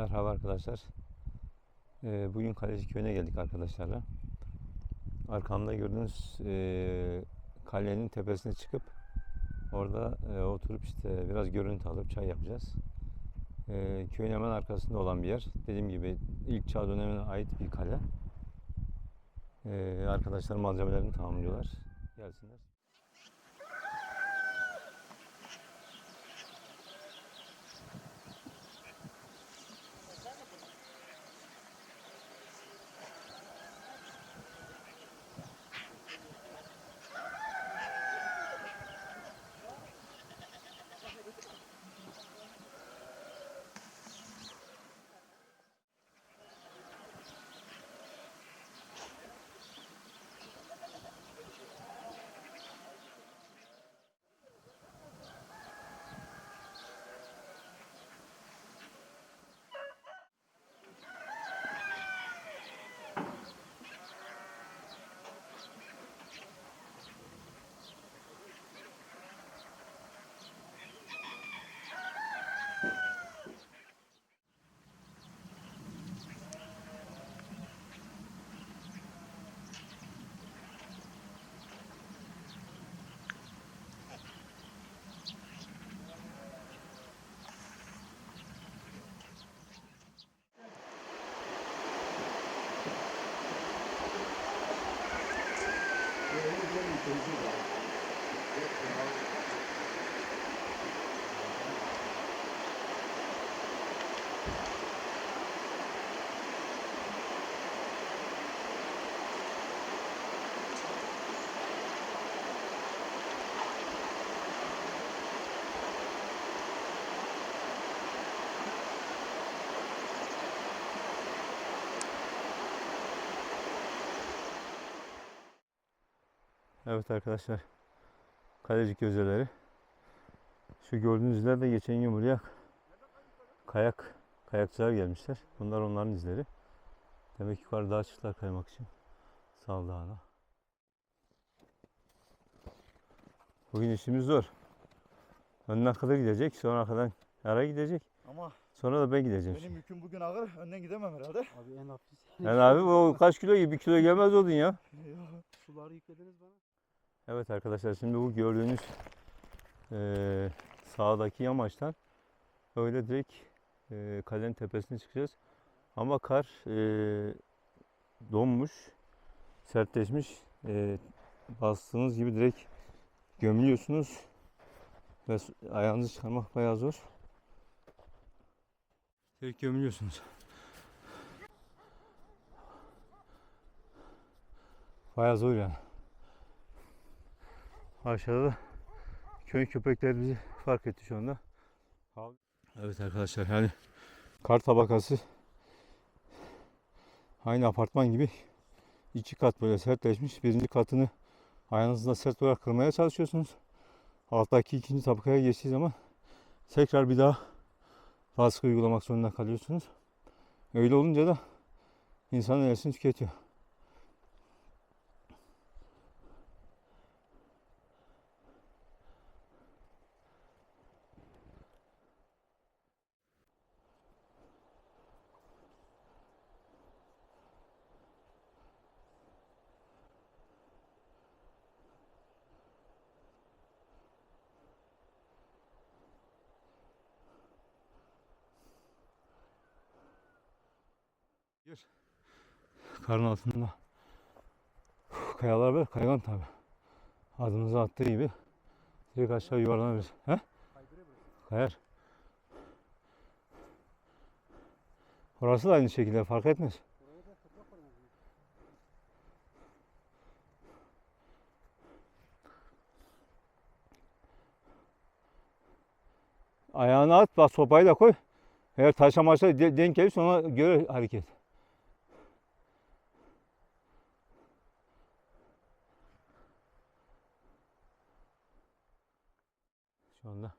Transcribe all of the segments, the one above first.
Merhaba arkadaşlar. Ee, bugün Kaleci Köyü'ne geldik arkadaşlarla. Arkamda gördüğünüz e, kalenin tepesine çıkıp orada e, oturup işte biraz görüntü alıp çay yapacağız. E, köyün hemen arkasında olan bir yer. Dediğim gibi ilk çağ dönemine ait bir kale. E, arkadaşlar malzemelerini tamamlıyorlar. Gelsinler. Evet arkadaşlar. Kaleci gözeleri. Şu gördüğünüz izler de geçen gün buraya kayak kayakçılar gelmişler. Bunlar onların izleri. Demek ki yukarı dağa çıktılar kaymak için. Sal Dağı'na. Bugün işimiz zor. Önden kadar gidecek, sonra arkadan ara gidecek. Ama Sonra da ben gideceğim. benim yüküm bugün ağır. Önden gidemem herhalde. Abi en hafif. Yani abi o kaç kilo gibi? Bir kilo gelmez oldun ya. Suları yüklediniz bana. Evet arkadaşlar şimdi bu gördüğünüz eee, sağdaki yamaçtan öyle direkt eee kalenin tepesine çıkacağız. Ama kar eee, donmuş, sertleşmiş. Eee, bastığınız gibi direkt gömülüyorsunuz ve ayağınızı çıkarmak bayağı zor. Direkt gömülüyorsunuz. Bayağı zor yani. Aşağıda da köy köpekleri bizi fark etti şu anda. Evet arkadaşlar yani kar tabakası aynı apartman gibi iki kat böyle sertleşmiş. Birinci katını ayağınızla sert olarak kırmaya çalışıyorsunuz. Alttaki ikinci tabakaya geçtiği zaman tekrar bir daha baskı uygulamak zorunda kalıyorsunuz. Öyle olunca da insanın enerjisini tüketiyor. Karın altında. Kayalar böyle kaygan tabi. Adımızı attığı gibi direkt aşağı yuvarlanabilir. He? Kayar. Orası da aynı şekilde fark etmez. Ayağını at, bak sopayı da koy. Eğer taşa maşa de- denk gelirse ona göre hareket. Şu anda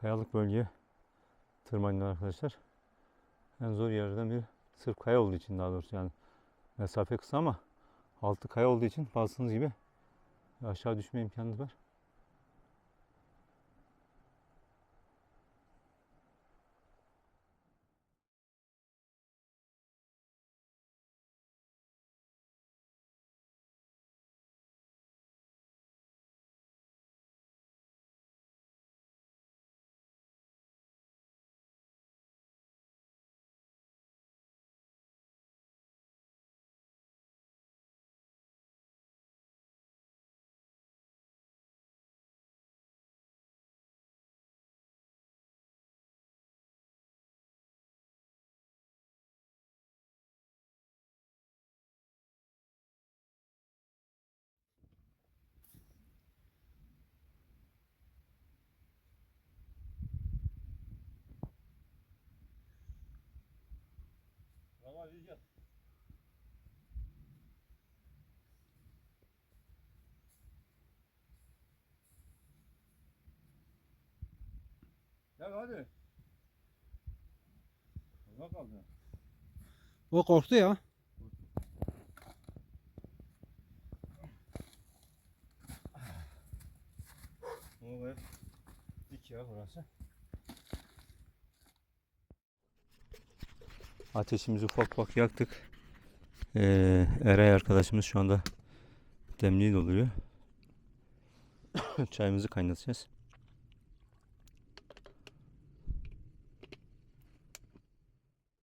kayalık bölgeye tırmanıyor arkadaşlar. En zor yerlerden biri. Sırf kaya olduğu için daha doğrusu yani mesafe kısa ama altı kaya olduğu için bastığınız gibi aşağı düşme imkanınız var. Rüzgar. Gel hadi. Ne kaldı? O korktu ya. O be. Dik ya burası. Ateşimizi ufak ufak yaktık. Ee, Eray arkadaşımız şu anda demliği doluyor. Çayımızı kaynatacağız.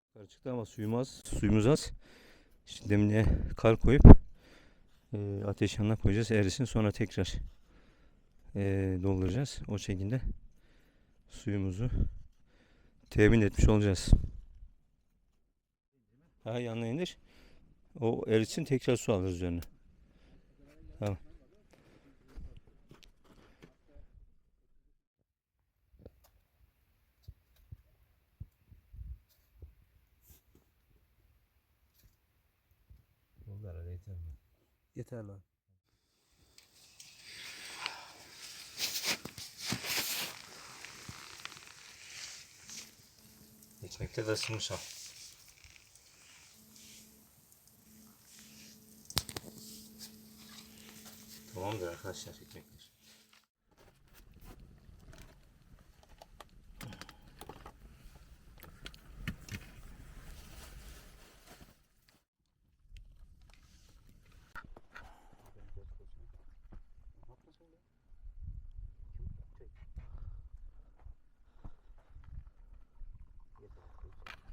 Yukarı çıktı ama suyumuz az. Suyumuz az. Şimdi demliğe kar koyup e, ateş yanına koyacağız. Erisin sonra tekrar e, dolduracağız. O şekilde suyumuzu temin etmiş olacağız. Ha yanına indir. O eritsin tekrar su alırız üzerine. Tamam. Yeter lan. Ekmekte de ısınmış ha. Tamamdır arkadaşlar ekmekler.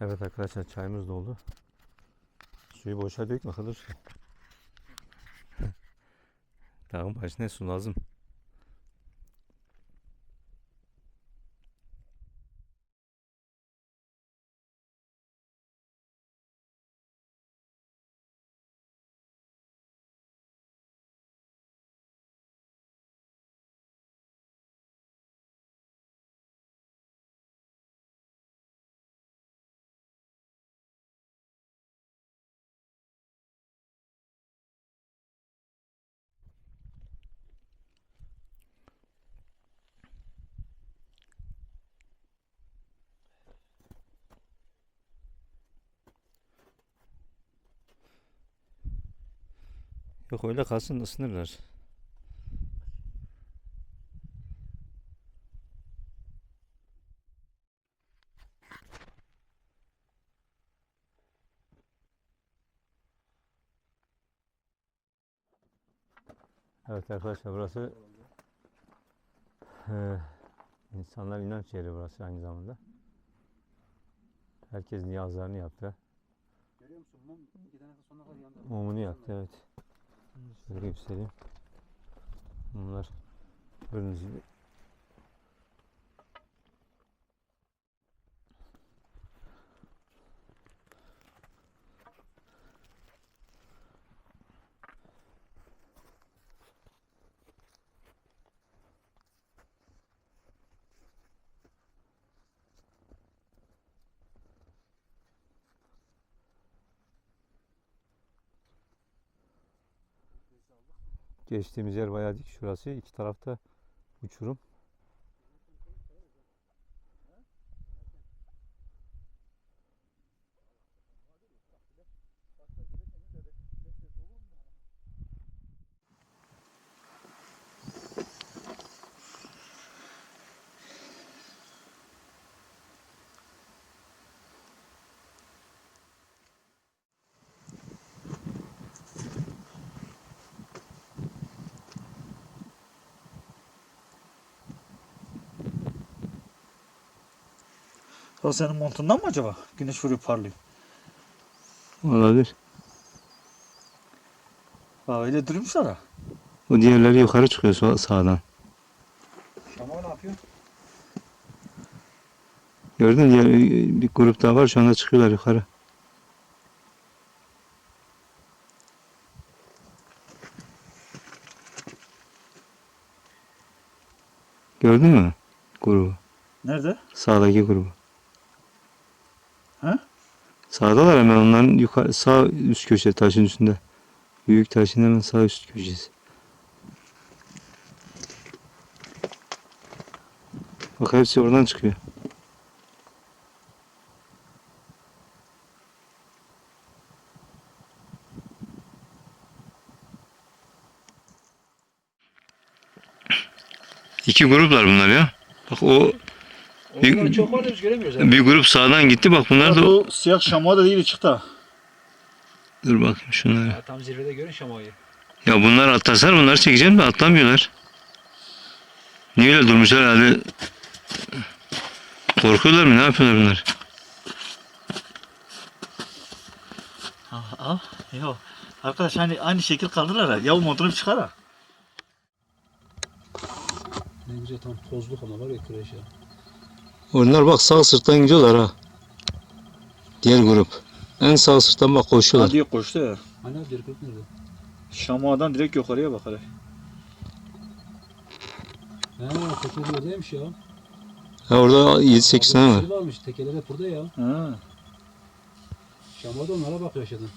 Evet arkadaşlar çayımız doldu. Suyu boşa dökme Hıdır. Dağın başına su Yok öyle kalsın ısınırlar. Evet arkadaşlar burası eee insanlar inanç yeri burası aynı zamanda. Herkes niyazlarını yaptı. Görüyor musun? Mum gidene kadar sonuna kadar yandı. Mumunu yaktı evet. Şöyle göstereyim. Bunlar gördüğünüz Geçtiğimiz yer bayağı dik şurası. İki tarafta uçurum. O senin montundan mı acaba? Güneş vuruyor parlıyor. Olabilir. Aa, öyle durmuşlar ha. O diğerleri yukarı çıkıyor sol- sağdan. Şama ne yapıyor? Gördün mü? Diğer- Bir grup daha var şu anda çıkıyorlar yukarı. Gördün mü grubu? Nerede? Sağdaki grubu. Sağdalar hemen onların yukarı, sağ üst köşe taşın üstünde. Büyük taşın hemen sağ üst köşesi. Bak hepsi oradan çıkıyor. İki gruplar bunlar ya. Bak o Bir- Onların çok var da biz göremiyoruz. Yani. bir grup sağdan gitti bak bunlar da Bu siyah şamuğa da değil çıktı. dur bakayım şunları. Ha, tam zirvede görün şamuayı. Ya bunlar atlasalar bunları çekeceğim de atlamıyorlar. Niye öyle durmuşlar herhalde? Korkuyorlar mı? Ne yapıyorlar bunlar? Ah, al. Ya arkadaş hani aynı şekil kaldılar ha. Ya montunu çıkar ha. Ne güzel tam tozluk ama var ya küreş ya. Onlar bak sağ sırttan gidiyorlar ha. Diğer grup. En sağ sırttan bak koşuyorlar. Hadi koştu ya. Hani abi diğer nerede? Şamuadan direkt yukarıya bak hele. He teker yerdeymiş ya. Ha orada 7-8 tane var. Varmış tekerler hep burada ya. Ha. Şam'a da onlara bak yaşadın.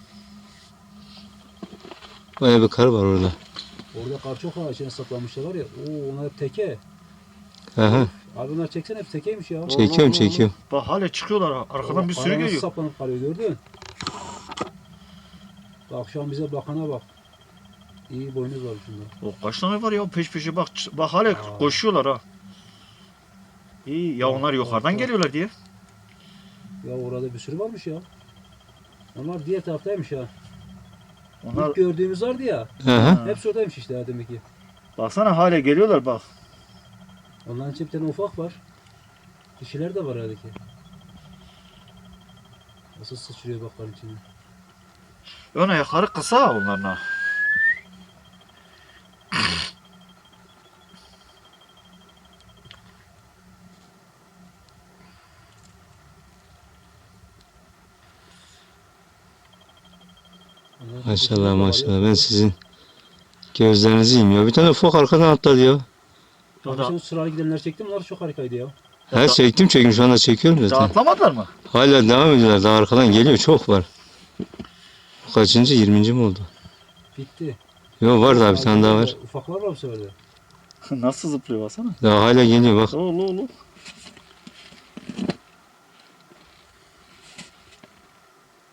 Baya bir kar var orada. Orada kar çok var içine saklanmışlar var ya. Oo onlar hep teke. Aha. Abi onlar çeksen hep tekeymiş ya. Çekiyorum çekiyorum. Bak hala çıkıyorlar ha. Arkadan bir sürü geliyor. saplanıp kalıyor gördün. Bak şu an bize bakana bak. İyi boynuz var şunda. O kaç tane var ya peş peşe bak. ç- Bak hala Aa. koşuyorlar ha. İyi ya onlar yukarıdan Bak. geliyorlar diye. Ya orada bir sürü varmış ya. Onlar diğer taraftaymış ha. Onlar İlk gördüğümüz vardı ya. Aha. Hepsi oradaymış işte ha demek ki. baksana hala geliyorlar bak. Onların içinde bir tane ufak var. Dişiler de var herhalde ki. Nasıl sıçrıyor bak karın içine. Ön ayakları kısa. Onların Maşallah maşallah ben sizin gözlerinizi yiyeyim ya. Bir tane ufak arkadan atladı ya. O Abi da- sen sırayla gidenler çektim onlar çok harikaydı ya. Her çektim çektim şu anda çekiyorum zaten. atlamadılar mı? Hala devam ediyorlar. Daha arkadan geliyor çok var. Kaçıncı? 20. mi oldu? Bitti. Yok var daha bir tane daha var. Ufaklar var bu sefer de. Nasıl zıplıyor baksana. Daha hala geliyor bak. Oğlu oğlu.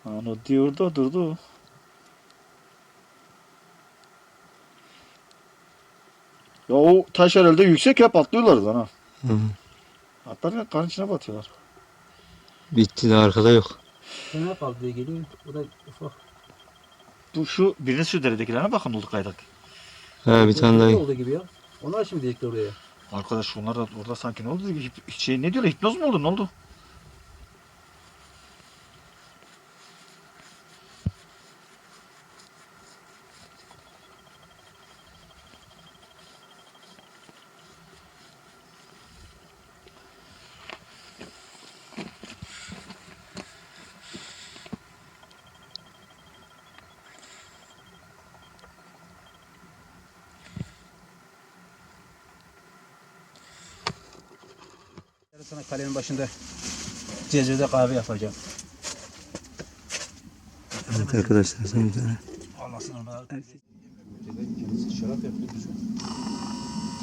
Ano diyor da durdu. Ya o taş herhalde yüksek hep atlıyorlar lan ha. Hı. Atlarken karın içine batıyorlar. Bitti daha arkada yok. Fena kaldı diye geliyor. O da ufak. Bu şu birinin şu deredekilerine bakın oldu kaydak. Ha bir tane daha. oldu gibi ya. Onlar şimdi dedikler oraya. Arkadaş şunlar da orada sanki ne oldu? Hip- Şey ne diyorlar? Hipnoz mu oldu? Ne oldu? Sana kalenin başında cezvede kahve yapacağım. Evet arkadaşlar sen bir tane. Anlasın ona. Kendisi şarap yapıyor bir şey.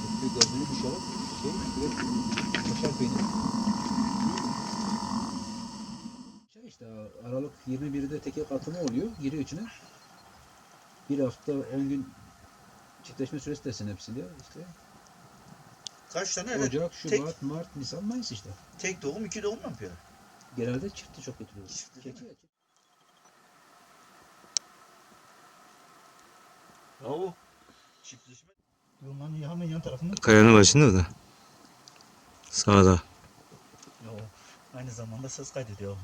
Yapıyor gazlı bir şarap. Şey, direkt kaşar peyniri. Şey işte Aralık 21'de teker atımı oluyor. Giriyor içine. Bir hafta 10 gün çiftleşme süresi desin hepsinde. İşte Kaç tane? Ocak, tek- Şubat, Mart, Nisan, Mayıs işte. Tek doğum iki doğum mu yapıyor? Genelde çifti çok getiriyoruz. Çifti çiftleşme. Yolların hemen yan tarafında. Kayanın başında da. Sağda. Ya o aynı zamanda ses kaydediyor.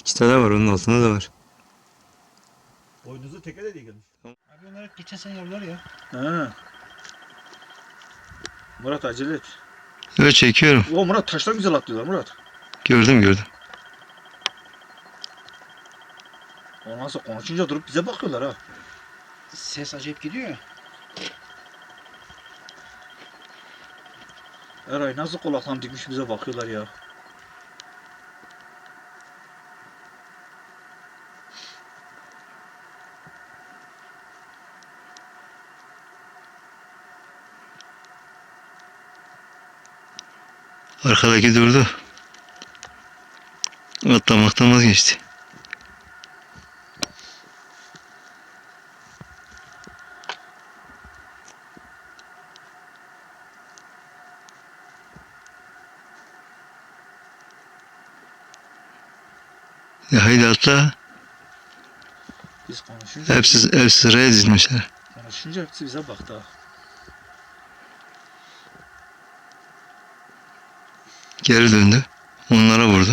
İki tane var onun altında da var. Boynuzu teke de diye gelmiş. Abi onları geçen sene yavrular ya. He. Murat acele et. Evet çekiyorum. O Murat taştan güzel atlıyorlar Murat. Gördüm gördüm. Ondan sonra konuşunca durup bize bakıyorlar ha. Ses acayip gidiyor ya. Eray nasıl kulaktan dikmiş bize bakıyorlar ya. Arkadaki durdu. Atlamaktan vazgeçti. Ya haydi atla. Biz konuşunca, Hepsi, hepsi sıraya dizilmişler. konuşunca hepsi bize baktı Geri döndü. Onlara vurdu.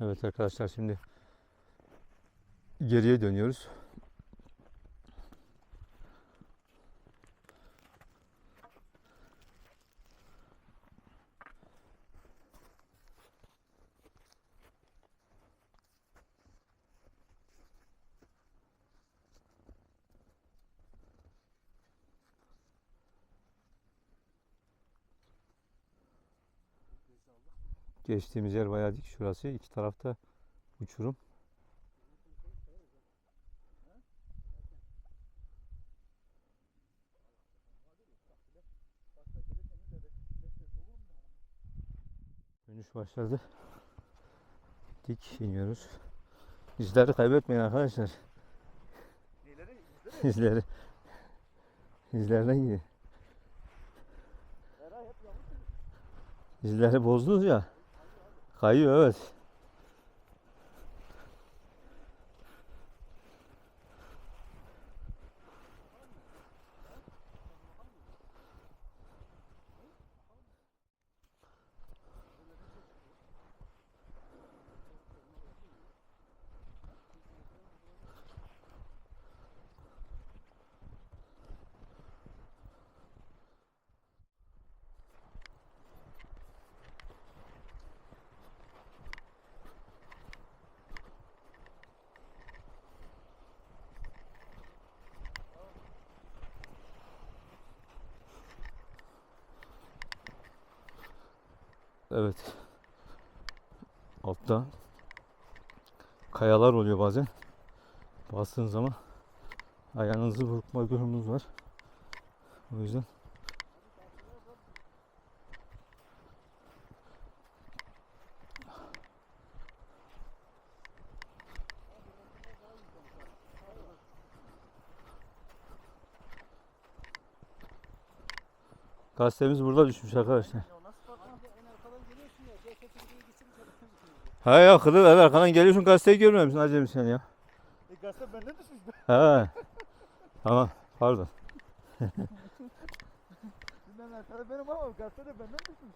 Evet arkadaşlar şimdi geriye dönüyoruz. Geçtiğimiz yer bayağı dik şurası. İki tarafta uçurum. Dönüş başladı. Dik iniyoruz. İzleri kaybetmeyin arkadaşlar. İzleri. İzlerden gidin. İzleri bozdunuz ya. Kayıyor evet. Evet. Altta kayalar oluyor bazen. Bastığın zaman ayağınızı burkma durumunuz var. O yüzden Gazetemiz burada düşmüş arkadaşlar. Ha ya kılık evet arkadan geliyorsun gazeteyi görmüyor musun acemi sen ya? E gazete benden düşmüş. He. Tamam pardon. Ben arkada benim ama gazete de benden düşmüş.